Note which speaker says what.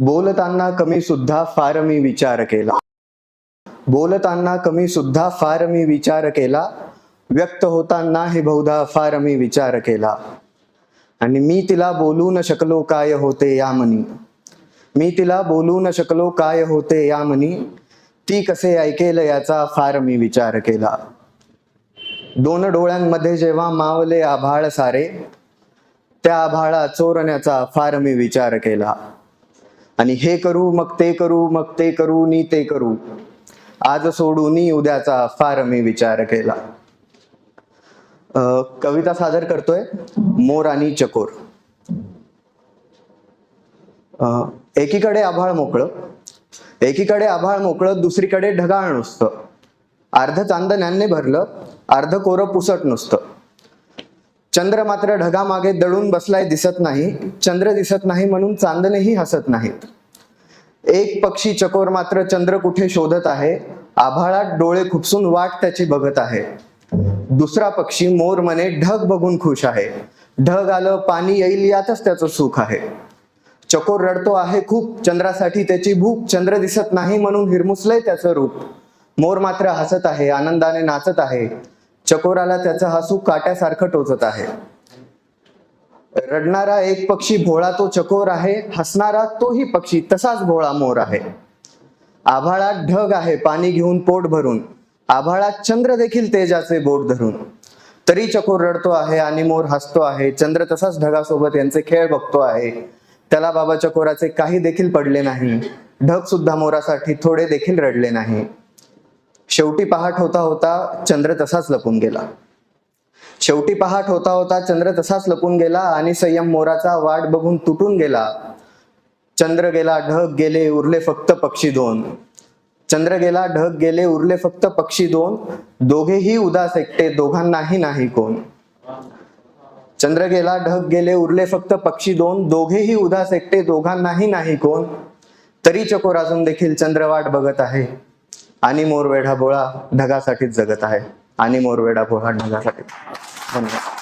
Speaker 1: बोलताना कमी सुद्धा फार मी विचार केला. बोलताना कमी सुद्धा फार मी विचार केला. व्यक्त होताना हे बहुधा फार मी विचार केला. आणि मी तिला बोलू न शकलो काय होते या मनी मी तिला बोलू न शकलो काय होते या मनी ती कसे ऐकेल याचा फार मी विचार केला. दोन डोळ्यांमध्ये जेव्हा मावले आभाळ सारे त्या आभाळा चोरण्याचा फार मी विचार केला. आणि हे करू मग ते करू मग ते करू नी ते करू. आज सोडून उद्याचा फार मी विचार केला. कविता सादर करतोय मोर आणि चकोर. एकीकडे आभाळ मोकळं एकीकडे आभाळ मोकळं दुसरीकडे ढगाळ नुसतं. अर्ध चांदण्याने भरलं अर्ध कोरं पुसट नुसतं. चंद्र मात्र ढगामागे दळून बसलाय दिसत नाही. चंद्र दिसत नाही म्हणून चांदणेही हसत नाहीत. एक पक्षी चकोर मात्र चंद्र कुठे शोधत आहे? आभाळात डोळे खुपसून वाट त्याची बघत आहे. दुसरा पक्षी मोर मने ढग बघून खुश आहे. ढग आलं पाणी येईल यातच त्याचं सुख आहे. चकोर रडतो आहे खूप. चंद्रासाठी त्याची भूक. चंद्र दिसत नाही म्हणून हिरमुसलंय त्याचं रूप. मोर मात्र हसत आहे आनंदाने नाचत आहे. चकोराला त्याचं हसू काट्यासारखं टोचत आहे. रडणारा एक पक्षी भोळा तो चकोर आहे हसणारा तोही पक्षी तसाच भोळा मोर आहे. आभाळात ढग आहे पाणी घेऊन पोट भरून. आभाळात चंद्र देखील तेजाचे बोट धरून. तरी चकोर रडतो आहे आणि मोर हसतो आहे. चंद्र तसाच ढगासोबत यांचे खेळ बघतो आहे. त्याला बाबा चकोराचे काही देखील पडले नाही. ढग सुद्धा मोरासाठी थोडे देखील रडले नाही. शेवटी पहाट होता होता चंद्र तसाच लपून गेला. शेवटी पहाट होता होता चंद्र तसाच लपून गेला आणि संयम मोराचा वाट बघून तुटून गेला. चंद्र गेला ढग गेले उरले फक्त पक्षी दोन. चंद्र गेला ढग गेले उरले फक्त पक्षी दोन. दोघेही उदास एकटे दोघांनाही नाही कोण. चंद्र गेला ढग गेले उरले फक्त पक्षी दोन. दोघेही उदास एकटे दोघांनाही नाही कोण. तरी चकोर अजून देखील चंद्रवाट बघत आहे. आणि मोरवेढा बोळा ढगासाठीच जगत आहे. आणि मोरवेढा बोळा ढगासाठी धन्यवाद.